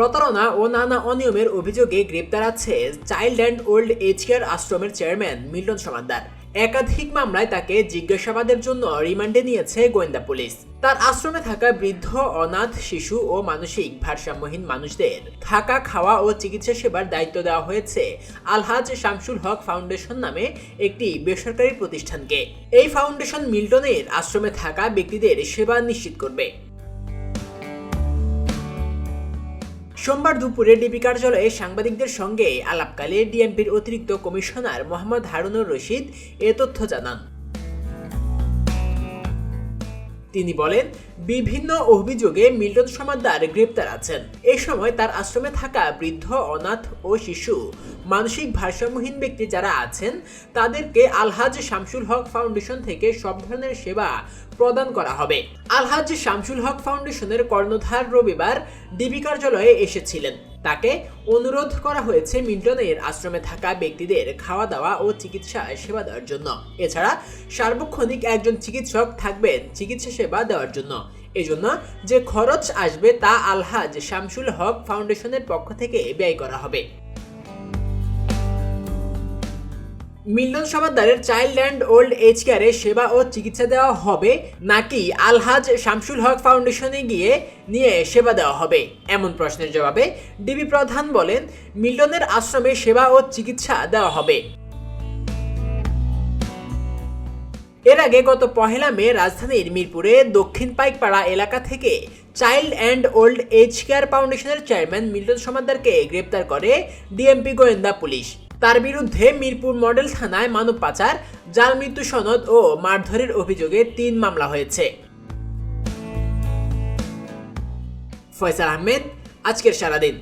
প্রতারণা ও নানা অনিয়মের অভিযোগে গ্রেপ্তার আছে child and old age care আশ্রমের চেয়ারম্যান মিল্টন সমাদ্দার একাধিক মামলায় তাকে জিজ্ঞাসাবাদের জন্য রিমান্ডে নিয়েছে গোয়েন্দা পুলিশ। তার আশ্রমে থাকা বৃদ্ধ, অনাথ, শিশু ও মানসিক ভারসাম্যহীন মানুষদের থাকা, খাওয়া ও চিকিৎসা সেবার দায়িত্ব দেওয়া হয়েছে আলহাজ শামসুল হক ফাউন্ডেশন নামে একটি বেসরকারি প্রতিষ্ঠানকে। এই ফাউন্ডেশন মিল্টনের আশ্রমে থাকা ব্যক্তিদের সেবা নিশ্চিত করবে। সোমবার দুপুরে ডিবি কার্যালয়ে সাংবাদিকদের সঙ্গে আলাপকালে ডিএমপির অতিরিক্ত কমিশনার মোহাম্মদ হারুনুর রশিদ এ তথ্য জানান। তিনি বলেন, বিভিন্ন অভিযোগে মিল্টন সমাদ্দার গ্রেপ্তার আছেন। এ সময় তার আশ্রমে থাকা বৃদ্ধ, অনাথ ও শিশু, মানসিক ভারসাম্যহীন ব্যক্তি যারা আছেন, তাদেরকে আলহাজ শামসুল হক ফাউন্ডেশন থেকে সব ধরনের সেবা প্রদান করা হবে। আলহাজ শামসুল হক ফাউন্ডেশনের কর্ণধার রবিবার ডিবি কার্যালয়ে এসেছিলেন। তাকে অনুরোধ করা হয়েছে মিল্টনের আশ্রমে থাকা ব্যক্তিদের খাওয়া দাওয়া ও চিকিৎসা সেবা দেওয়ার জন্য। এছাড়া সার্বক্ষণিক একজন চিকিৎসক থাকবেন চিকিৎসা সেবা দেওয়ার জন্য। এজন্য যে খরচ আসবে তা আলহাজ শামসুল হক ফাউন্ডেশনের পক্ষ থেকে ব্যয় করা হবে। মিল্টন সমাদ্দারের চাইল্ড অ্যান্ড ওল্ড এজ কেয়ারে সেবা ও চিকিৎসা দেওয়া হবে নাকি আলহাজ শামসুল হক ফাউন্ডেশনে গিয়ে নিয়ে সেবা দেওয়া হবে? এমন প্রশ্নের জবাবে ডিবি প্রধান বলেন, মিল্টনের আশ্রমে সেবা ও চিকিৎসা দেওয়া হবে। এর আগে গত পহেলা মে রাজধানীর মিরপুরে দক্ষিণ পাইকপাড়া এলাকা থেকে child and old age care ফাউন্ডেশনের চেয়ারম্যান মিল্টন সমাদ্দারকে গ্রেপ্তার করে ডিএমপি গোয়েন্দা পুলিশ। তার বিরুদ্ধে মিরপুর মডেল থানায় মানব পাচার জাল মৃত্যু সনদ ও মারধরের অভিযোগে তিন মামলা হয়েছে। ফয়সাল আহমেদ, আজকের সারাদিন।